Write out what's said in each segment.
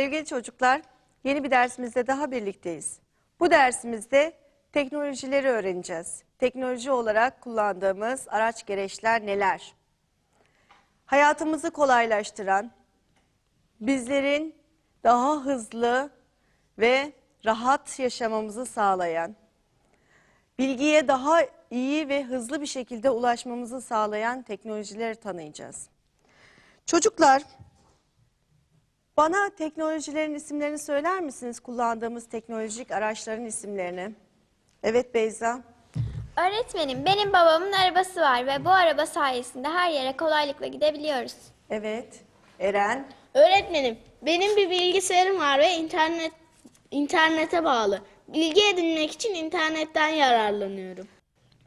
Sevgili çocuklar, yeni bir dersimizde daha birlikteyiz. Bu dersimizde teknolojileri öğreneceğiz. Teknoloji olarak kullandığımız araç gereçler neler? Hayatımızı kolaylaştıran, bizlerin daha hızlı ve rahat yaşamamızı sağlayan, bilgiye daha iyi ve hızlı bir şekilde ulaşmamızı sağlayan teknolojileri tanıyacağız. Çocuklar, bana teknolojilerin isimlerini söyler misiniz? Kullandığımız teknolojik araçların isimlerini. Evet Beyza. Öğretmenim, benim babamın arabası var ve bu araba sayesinde her yere kolaylıkla gidebiliyoruz. Evet. Eren. Öğretmenim, benim bir bilgisayarım var ve internet internete bağlı. Bilgi edinmek için internetten yararlanıyorum.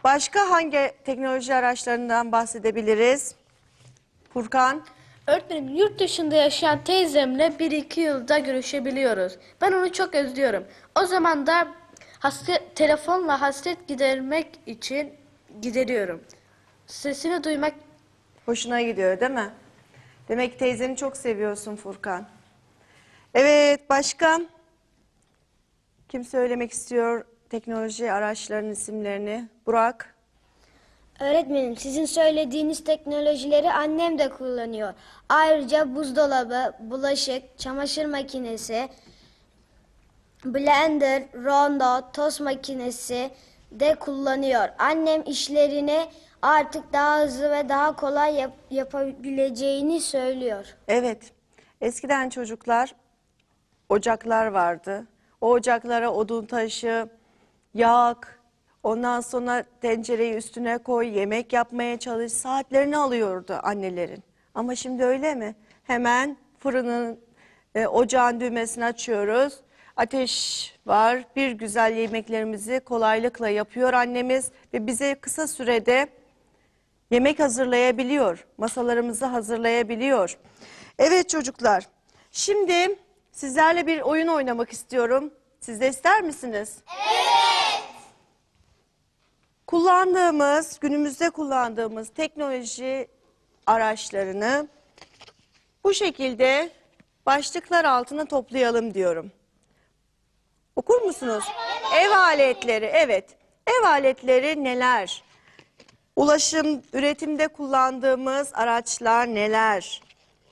Başka hangi teknoloji araçlarından bahsedebiliriz? Furkan. Öğretmenim yurt dışında yaşayan teyzemle bir iki yılda görüşebiliyoruz. Ben onu çok özlüyorum. O zaman da hasret, telefonla hasret gidermek için gideriyorum. Sesini duymak Hoşuna gidiyor değil mi? Demek teyzeni çok seviyorsun Furkan. Evet başka? Kim söylemek istiyor teknoloji araçlarının isimlerini? Burak. Öğretmenim sizin söylediğiniz teknolojileri annem de kullanıyor. Ayrıca buzdolabı, bulaşık, çamaşır makinesi, blender, rondo, tost makinesi de kullanıyor. Annem işlerini artık daha hızlı ve daha kolay yap- yapabileceğini söylüyor. Evet. Eskiden çocuklar ocaklar vardı. O ocaklara odun taşı, yak, ondan sonra tencereyi üstüne koy, yemek yapmaya çalış. Saatlerini alıyordu annelerin. Ama şimdi öyle mi? Hemen fırının, e, ocağın düğmesini açıyoruz. Ateş var. Bir güzel yemeklerimizi kolaylıkla yapıyor annemiz ve bize kısa sürede yemek hazırlayabiliyor, masalarımızı hazırlayabiliyor. Evet çocuklar, şimdi sizlerle bir oyun oynamak istiyorum. Siz de ister misiniz? Evet. Kullandığımız, günümüzde kullandığımız teknoloji araçlarını bu şekilde başlıklar altına toplayalım diyorum. Okur musunuz? Ev aletleri, evet. Ev aletleri neler? Ulaşım, üretimde kullandığımız araçlar neler?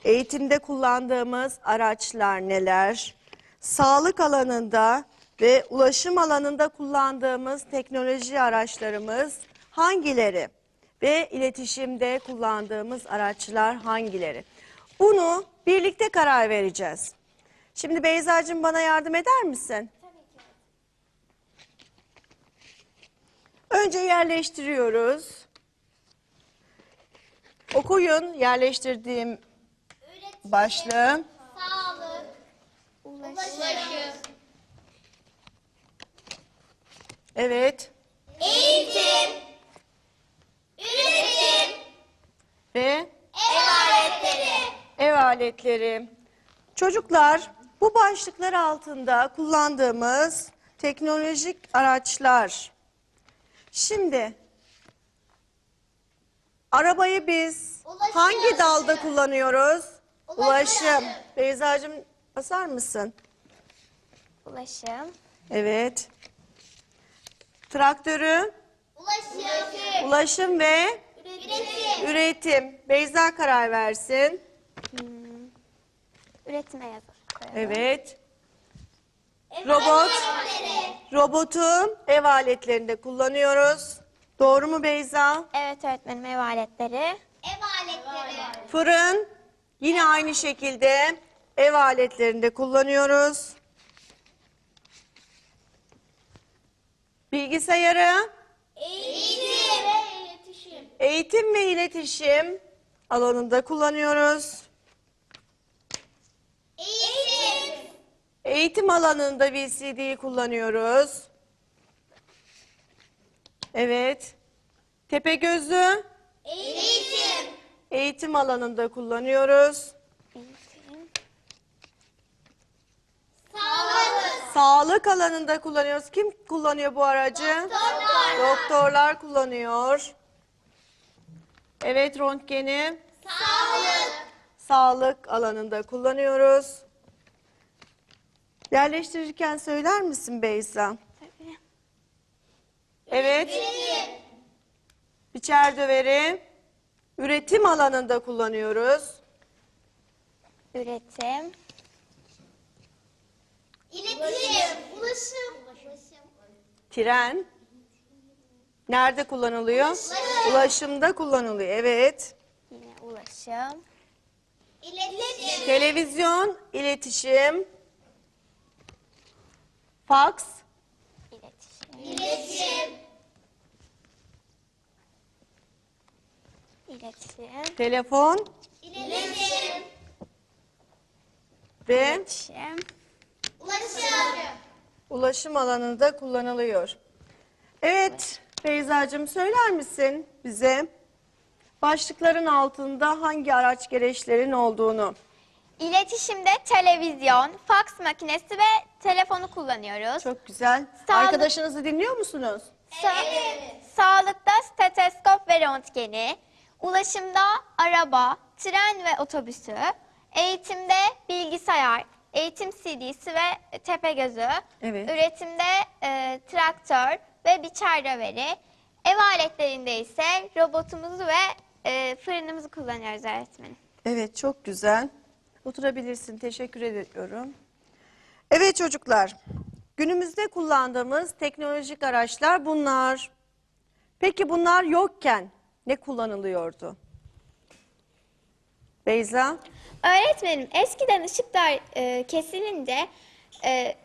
Eğitimde kullandığımız araçlar neler? Sağlık alanında ve ulaşım alanında kullandığımız teknoloji araçlarımız hangileri? Ve iletişimde kullandığımız araçlar hangileri? Bunu birlikte karar vereceğiz. Şimdi Beyza'cığım bana yardım eder misin? Önce yerleştiriyoruz. Okuyun yerleştirdiğim başlığı. Evet. Eğitim. Üretim. Ve ev aletleri. Ev aletleri. Çocuklar bu başlıklar altında kullandığımız teknolojik araçlar. Şimdi arabayı biz hangi dalda kullanıyoruz? Ulaşım. Beyza'cığım basar mısın? Ulaşım, Evet. Traktörü? Ulaşım. ve? Üretim. Beyza karar versin. üretime yazar. Evet. Robot. Robotu ev aletlerinde kullanıyoruz. Doğru mu Beyza? Evet öğretmenim, ev aletleri. Fırın yine aynı şekilde ev aletlerinde kullanıyoruz. Bilgisayarı eğitim ve iletişim alanında kullanıyoruz. Eğitim alanında VCD'yi kullanıyoruz. Evet. Tepe gözü Eğitim. eğitim alanında kullanıyoruz. Sağlık alanında kullanıyoruz. Kim kullanıyor bu aracı? Doktorlar. Doktorlar kullanıyor. Evet röntgeni. Sağlık. Sağlık alanında kullanıyoruz. Yerleştirirken söyler misin Beyza? Evet. Biçer döveri üretim alanında kullanıyoruz. Üretim. İletişim. Ulaşım. Tren nerede kullanılıyor? Ulaşımda kullanılıyor. Evet. Yine ulaşım. İletişim. Televizyon, iletişim. Faks, İletişim. İletişim. İletişim. telefon İletişim. ve İletişim. Ulaşım. ulaşım alanında kullanılıyor. Evet Beyza'cığım söyler misin bize başlıkların altında hangi araç gereçlerin olduğunu? İletişimde televizyon, faks makinesi ve telefonu kullanıyoruz. Çok güzel. Sağlık- Arkadaşınızı dinliyor musunuz? Sa- Sağlıkta steteskop ve röntgeni, ulaşımda araba, tren ve otobüsü, eğitimde bilgisayar, eğitim CD'si ve tepe gözü, Evet. üretimde e, traktör ve biçer döveri, ev aletlerinde ise robotumuzu ve e, fırınımızı kullanıyoruz öğretmenim. Evet çok güzel. Oturabilirsin. Teşekkür ediyorum. Evet çocuklar. Günümüzde kullandığımız teknolojik araçlar bunlar. Peki bunlar yokken ne kullanılıyordu? Beyza? Öğretmenim eskiden ışıklar e, kesilince e,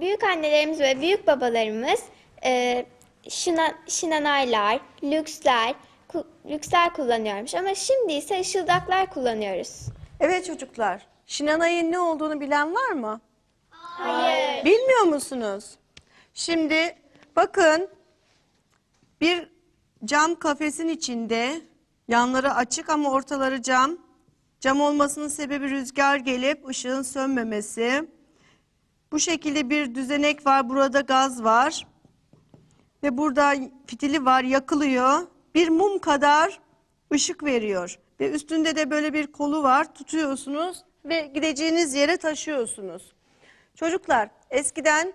büyük annelerimiz ve büyük babalarımız e, şina, şinanaylar, lüksler, ku- lüksler kullanıyormuş ama şimdi ise ışıldaklar kullanıyoruz. Evet çocuklar. Şinanay'ın ne olduğunu bilen var mı? Hayır. Bilmiyor musunuz? Şimdi bakın bir cam kafesin içinde yanları açık ama ortaları cam. Cam olmasının sebebi rüzgar gelip ışığın sönmemesi. Bu şekilde bir düzenek var. Burada gaz var. Ve burada fitili var yakılıyor. Bir mum kadar ışık veriyor. Ve üstünde de böyle bir kolu var. Tutuyorsunuz ve gideceğiniz yere taşıyorsunuz. Çocuklar eskiden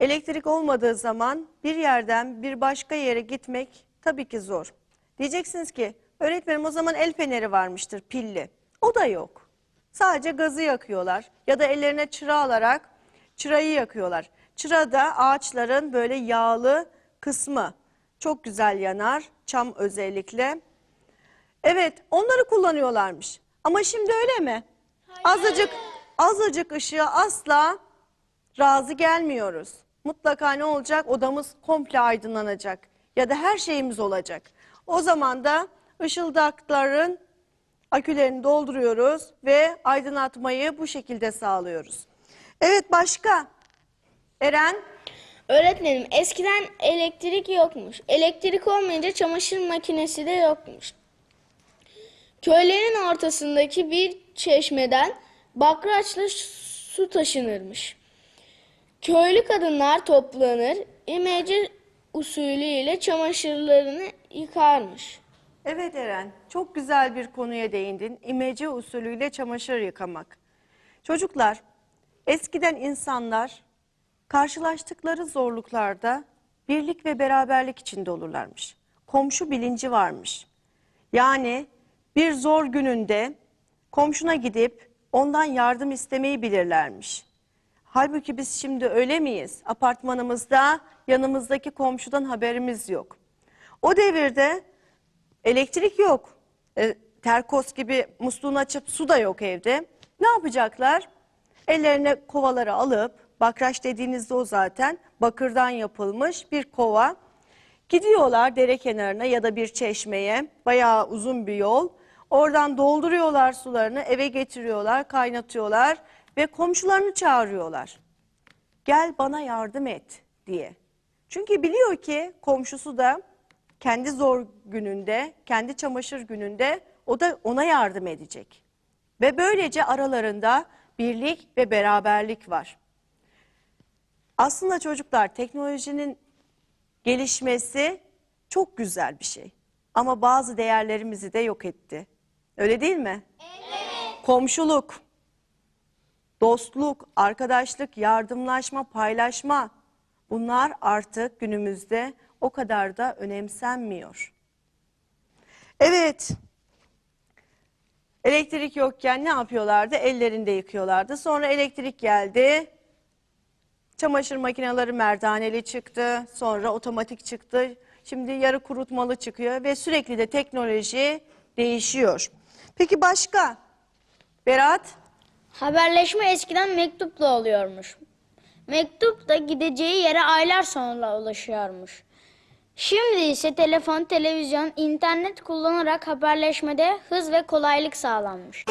elektrik olmadığı zaman bir yerden bir başka yere gitmek tabii ki zor. Diyeceksiniz ki öğretmenim o zaman el feneri varmıştır pilli. O da yok. Sadece gazı yakıyorlar ya da ellerine çıra alarak çırayı yakıyorlar. Çıra da ağaçların böyle yağlı kısmı. Çok güzel yanar, çam özellikle. Evet, onları kullanıyorlarmış. Ama şimdi öyle mi? Azıcık azıcık ışığa asla razı gelmiyoruz. Mutlaka ne olacak? Odamız komple aydınlanacak ya da her şeyimiz olacak. O zaman da ışıldakların akülerini dolduruyoruz ve aydınlatmayı bu şekilde sağlıyoruz. Evet başka? Eren? Öğretmenim eskiden elektrik yokmuş. Elektrik olmayınca çamaşır makinesi de yokmuş. Köylerin ortasındaki bir çeşmeden bakraçla su taşınırmış. Köylü kadınlar toplanır, imece usulüyle çamaşırlarını yıkarmış. Evet Eren, çok güzel bir konuya değindin. İmece usulüyle çamaşır yıkamak. Çocuklar, eskiden insanlar karşılaştıkları zorluklarda birlik ve beraberlik içinde olurlarmış. Komşu bilinci varmış. Yani bir zor gününde komşuna gidip ondan yardım istemeyi bilirlermiş. Halbuki biz şimdi öyle miyiz? Apartmanımızda yanımızdaki komşudan haberimiz yok. O devirde Elektrik yok. E, terkos gibi musluğunu açıp su da yok evde. Ne yapacaklar? Ellerine kovaları alıp, bakraç dediğinizde o zaten bakırdan yapılmış bir kova. Gidiyorlar dere kenarına ya da bir çeşmeye, bayağı uzun bir yol. Oradan dolduruyorlar sularını, eve getiriyorlar, kaynatıyorlar ve komşularını çağırıyorlar. Gel bana yardım et diye. Çünkü biliyor ki komşusu da kendi zor gününde, kendi çamaşır gününde o da ona yardım edecek. Ve böylece aralarında birlik ve beraberlik var. Aslında çocuklar teknolojinin gelişmesi çok güzel bir şey. Ama bazı değerlerimizi de yok etti. Öyle değil mi? Evet. Komşuluk, dostluk, arkadaşlık, yardımlaşma, paylaşma bunlar artık günümüzde o kadar da önemsenmiyor. Evet. Elektrik yokken ne yapıyorlardı? Ellerinde yıkıyorlardı. Sonra elektrik geldi. Çamaşır makineleri merdaneli çıktı. Sonra otomatik çıktı. Şimdi yarı kurutmalı çıkıyor ve sürekli de teknoloji değişiyor. Peki başka? Berat? Haberleşme eskiden mektupla oluyormuş. Mektup da gideceği yere aylar sonra ulaşıyormuş. Şimdi ise telefon, televizyon, internet kullanarak haberleşmede hız ve kolaylık sağlanmış.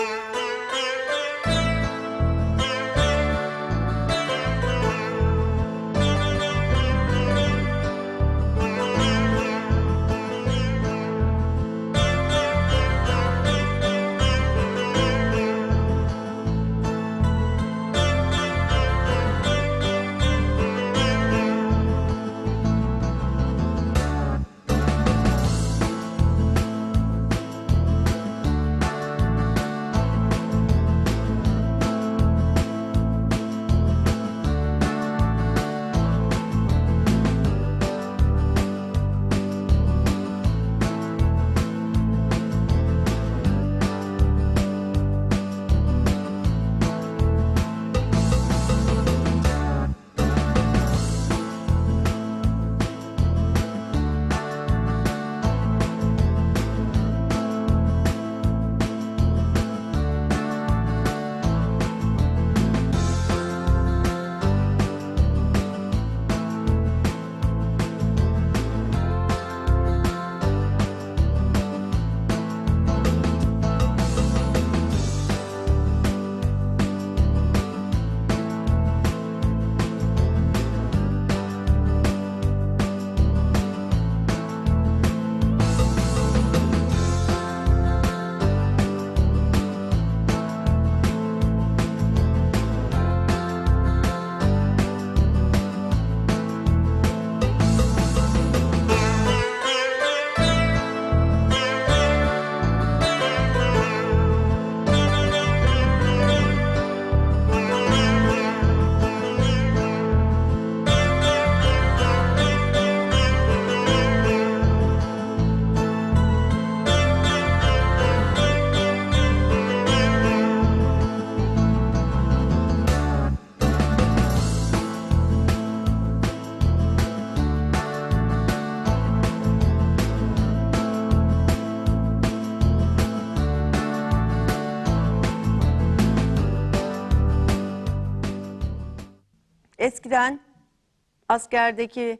Askerdeki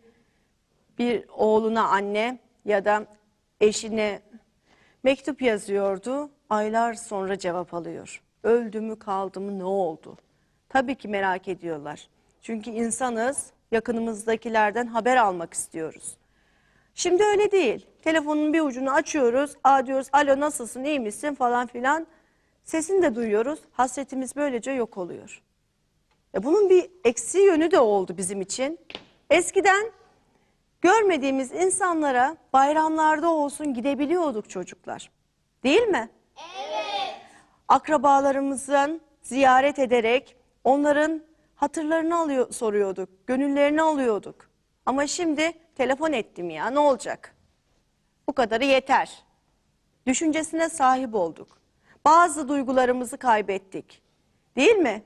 bir oğluna anne ya da eşine mektup yazıyordu. Aylar sonra cevap alıyor. Öldü mü kaldı mı ne oldu? Tabii ki merak ediyorlar. Çünkü insanız yakınımızdakilerden haber almak istiyoruz. Şimdi öyle değil. Telefonun bir ucunu açıyoruz. Aa diyoruz alo nasılsın iyi misin falan filan. Sesini de duyuyoruz. Hasretimiz böylece yok oluyor. Ya bunun bir eksi yönü de oldu bizim için. Eskiden görmediğimiz insanlara bayramlarda olsun gidebiliyorduk çocuklar. Değil mi? Evet. Akrabalarımızın ziyaret ederek onların hatırlarını alıyor, soruyorduk, gönüllerini alıyorduk. Ama şimdi telefon ettim ya ne olacak? Bu kadarı yeter. Düşüncesine sahip olduk. Bazı duygularımızı kaybettik. Değil mi?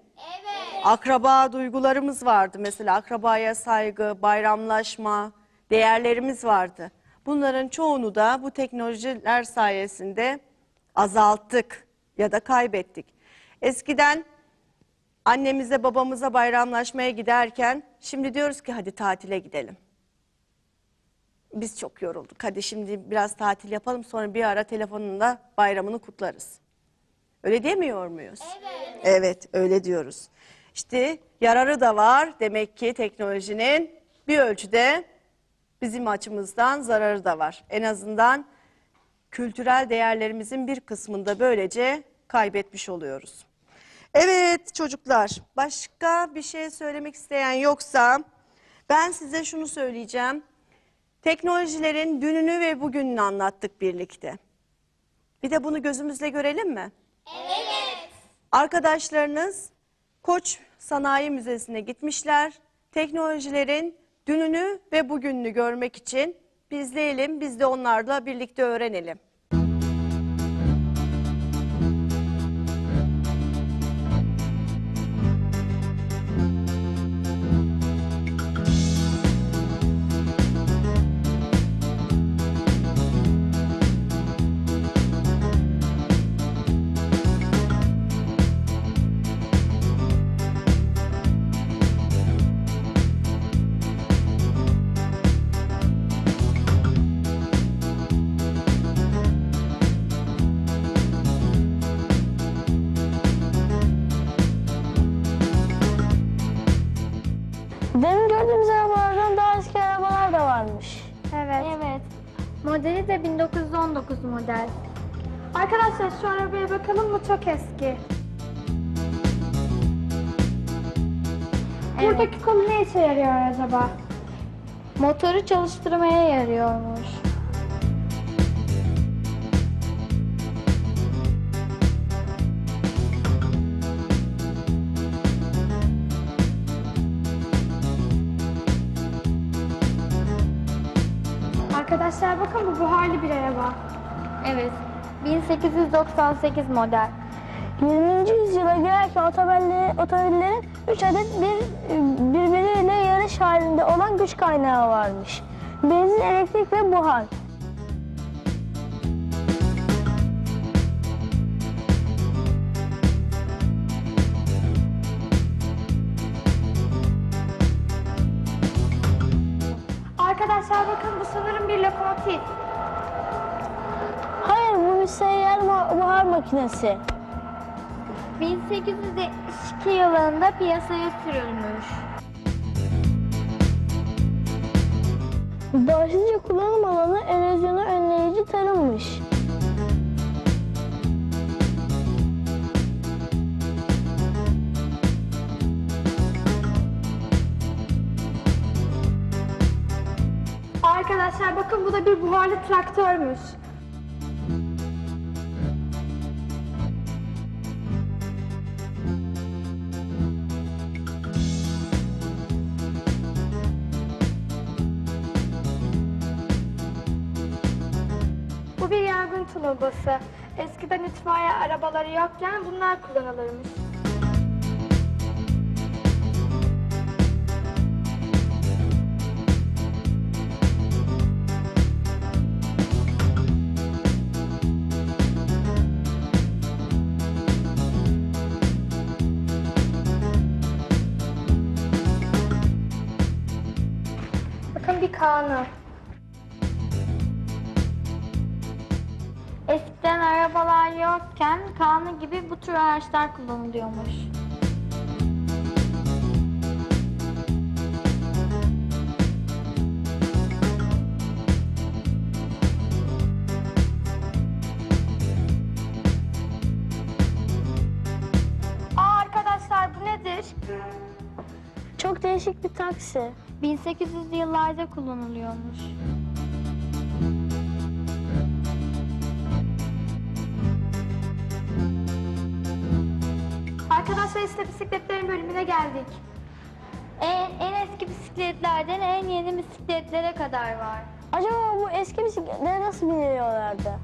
Akraba duygularımız vardı mesela akrabaya saygı, bayramlaşma, değerlerimiz vardı. Bunların çoğunu da bu teknolojiler sayesinde azalttık ya da kaybettik. Eskiden annemize babamıza bayramlaşmaya giderken şimdi diyoruz ki hadi tatile gidelim. Biz çok yorulduk. Hadi şimdi biraz tatil yapalım sonra bir ara telefonunda bayramını kutlarız. Öyle demiyor muyuz? Evet. Evet, öyle diyoruz. İşte yararı da var demek ki teknolojinin bir ölçüde bizim açımızdan zararı da var. En azından kültürel değerlerimizin bir kısmında böylece kaybetmiş oluyoruz. Evet çocuklar, başka bir şey söylemek isteyen yoksa ben size şunu söyleyeceğim. Teknolojilerin dününü ve bugününü anlattık birlikte. Bir de bunu gözümüzle görelim mi? Evet. Arkadaşlarınız Koç Sanayi Müzesi'ne gitmişler. Teknolojilerin dününü ve bugününü görmek için bizleyelim, biz de onlarla birlikte öğrenelim. Modeli de 1919 model. Arkadaşlar şu arabaya bakalım mı? Çok eski. Buradaki kolu ne işe yarıyor acaba? Motoru çalıştırmaya yarıyormuş. Arkadaşlar bakın bu buharlı bir araba. Evet. 1898 model. 20. yüzyıla girerken otomobilleri, otomobillerin 3 adet bir, birbiriyle yarış halinde olan güç kaynağı varmış. Benzin, elektrik ve buhar. Makinesi. 1872 yılında piyasaya sürülmüş. Başlıca kullanım alanı erozyonu önleyici tarımmış. Arkadaşlar bakın bu da bir buharlı traktörmüş. Tulubası. Eskiden itfaiye arabaları yokken bunlar kullanılırmış. Eskiden arabalar yokken kanı gibi bu tür araçlar kullanılıyormuş. Aa arkadaşlar bu nedir? Çok değişik bir taksi. 1800'lü yıllarda kullanılıyormuş. İşte bisikletlerin bölümüne geldik. En, en eski bisikletlerden en yeni bisikletlere kadar var. Acaba bu eski bisikletlere nasıl biniyorlardı?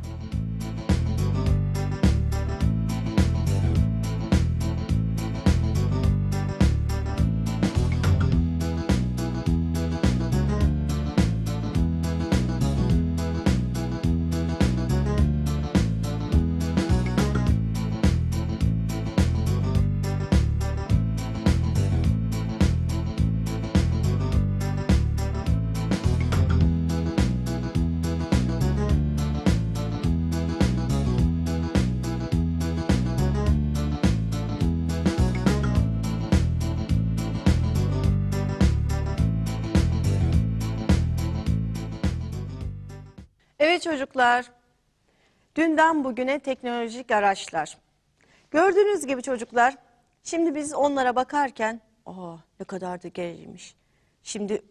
Çocuklar, dünden bugüne teknolojik araçlar. Gördüğünüz gibi çocuklar, şimdi biz onlara bakarken, aa ne kadar da geriymiş. Şimdi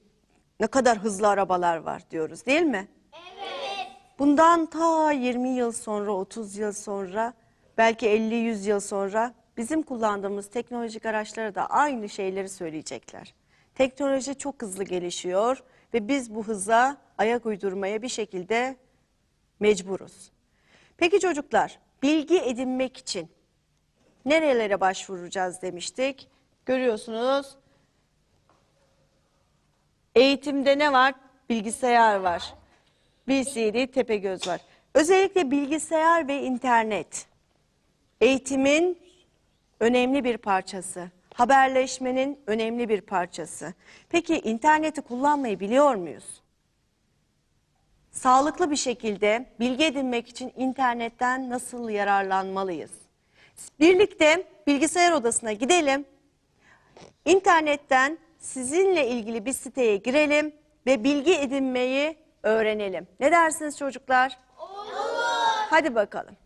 ne kadar hızlı arabalar var diyoruz değil mi? Evet. Bundan ta 20 yıl sonra, 30 yıl sonra, belki 50-100 yıl sonra bizim kullandığımız teknolojik araçlara da aynı şeyleri söyleyecekler. Teknoloji çok hızlı gelişiyor ve biz bu hıza ayak uydurmaya bir şekilde mecburuz. Peki çocuklar, bilgi edinmek için nerelere başvuracağız demiştik. Görüyorsunuz eğitimde ne var? Bilgisayar var. BCD Tepegöz var. Özellikle bilgisayar ve internet eğitimin önemli bir parçası. Haberleşmenin önemli bir parçası. Peki interneti kullanmayı biliyor muyuz? Sağlıklı bir şekilde bilgi edinmek için internetten nasıl yararlanmalıyız? Birlikte bilgisayar odasına gidelim. İnternetten sizinle ilgili bir siteye girelim ve bilgi edinmeyi öğrenelim. Ne dersiniz çocuklar? Olur. Hadi bakalım.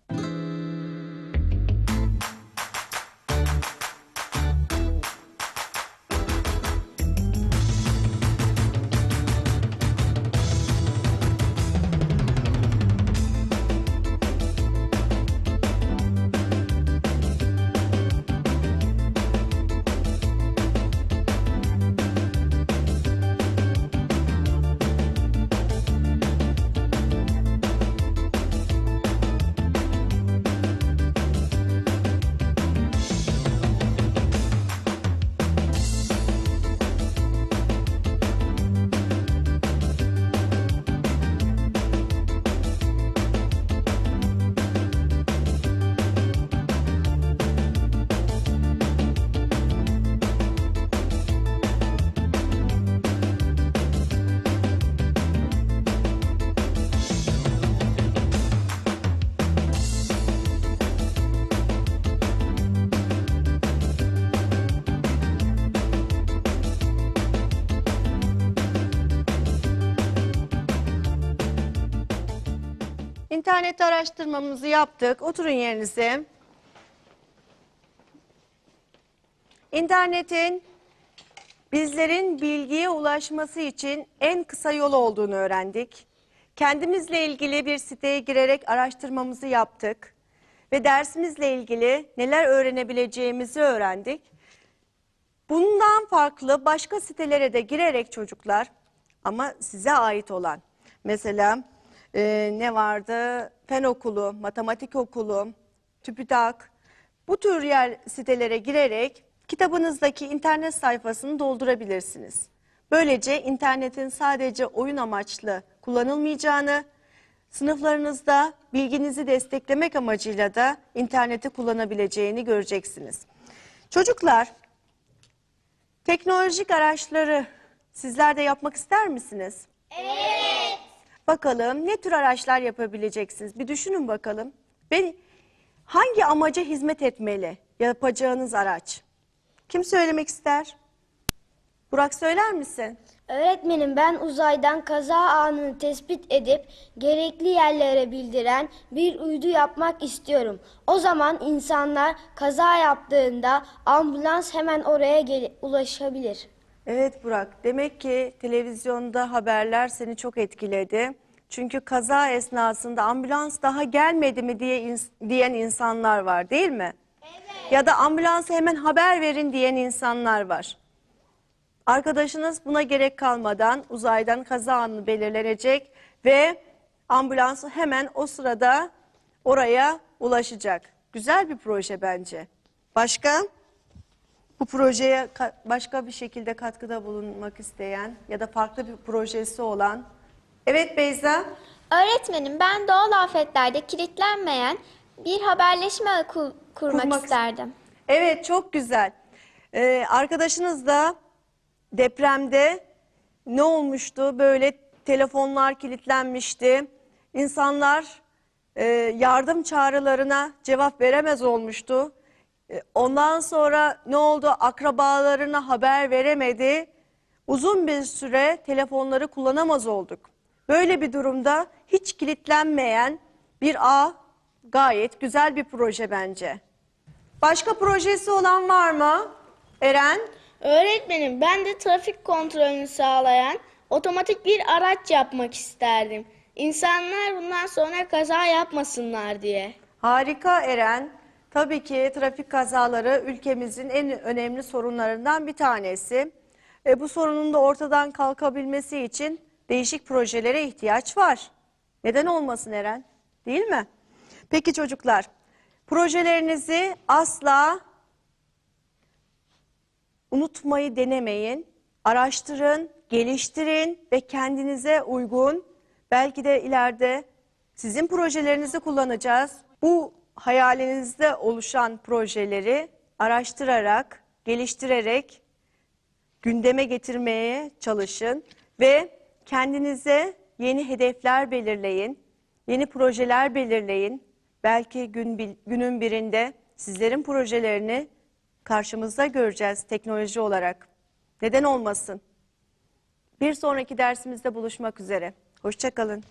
İnternette araştırmamızı yaptık. Oturun yerinize. İnternetin bizlerin bilgiye ulaşması için en kısa yol olduğunu öğrendik. Kendimizle ilgili bir siteye girerek araştırmamızı yaptık ve dersimizle ilgili neler öğrenebileceğimizi öğrendik. Bundan farklı başka sitelere de girerek çocuklar ama size ait olan mesela e, ne vardı? Fen okulu, matematik okulu, TÜBİTAK bu tür yer sitelere girerek kitabınızdaki internet sayfasını doldurabilirsiniz. Böylece internetin sadece oyun amaçlı kullanılmayacağını, sınıflarınızda bilginizi desteklemek amacıyla da interneti kullanabileceğini göreceksiniz. Çocuklar, teknolojik araçları sizler de yapmak ister misiniz? Evet. Bakalım ne tür araçlar yapabileceksiniz? Bir düşünün bakalım. Ve hangi amaca hizmet etmeli yapacağınız araç? Kim söylemek ister? Burak söyler misin? Öğretmenim ben uzaydan kaza anını tespit edip gerekli yerlere bildiren bir uydu yapmak istiyorum. O zaman insanlar kaza yaptığında ambulans hemen oraya ulaşabilir. Evet Burak, demek ki televizyonda haberler seni çok etkiledi. Çünkü kaza esnasında ambulans daha gelmedi mi diye ins- diyen insanlar var değil mi? Evet. Ya da ambulansa hemen haber verin diyen insanlar var. Arkadaşınız buna gerek kalmadan uzaydan kaza anı belirlenecek ve ambulans hemen o sırada oraya ulaşacak. Güzel bir proje bence. Başka? Bu projeye ka- başka bir şekilde katkıda bulunmak isteyen ya da farklı bir projesi olan. Evet Beyza. Öğretmenim ben doğal afetlerde kilitlenmeyen bir haberleşme ağı ku- kurmak, Kurmak- isterdim. Evet çok güzel. Ee, arkadaşınız da depremde ne olmuştu? Böyle telefonlar kilitlenmişti. İnsanlar e, yardım çağrılarına cevap veremez olmuştu. E, ondan sonra ne oldu? Akrabalarına haber veremedi. Uzun bir süre telefonları kullanamaz olduk. Böyle bir durumda hiç kilitlenmeyen bir ağ gayet güzel bir proje bence. Başka projesi olan var mı? Eren? Öğretmenim ben de trafik kontrolünü sağlayan otomatik bir araç yapmak isterdim. İnsanlar bundan sonra kaza yapmasınlar diye. Harika Eren. Tabii ki trafik kazaları ülkemizin en önemli sorunlarından bir tanesi. E, bu sorunun da ortadan kalkabilmesi için değişik projelere ihtiyaç var. Neden olmasın Eren? Değil mi? Peki çocuklar, projelerinizi asla unutmayı denemeyin. Araştırın, geliştirin ve kendinize uygun, belki de ileride sizin projelerinizi kullanacağız. Bu hayalinizde oluşan projeleri araştırarak, geliştirerek gündeme getirmeye çalışın ve kendinize yeni hedefler belirleyin, yeni projeler belirleyin. Belki gün, günün birinde sizlerin projelerini karşımızda göreceğiz teknoloji olarak. Neden olmasın? Bir sonraki dersimizde buluşmak üzere. Hoşçakalın.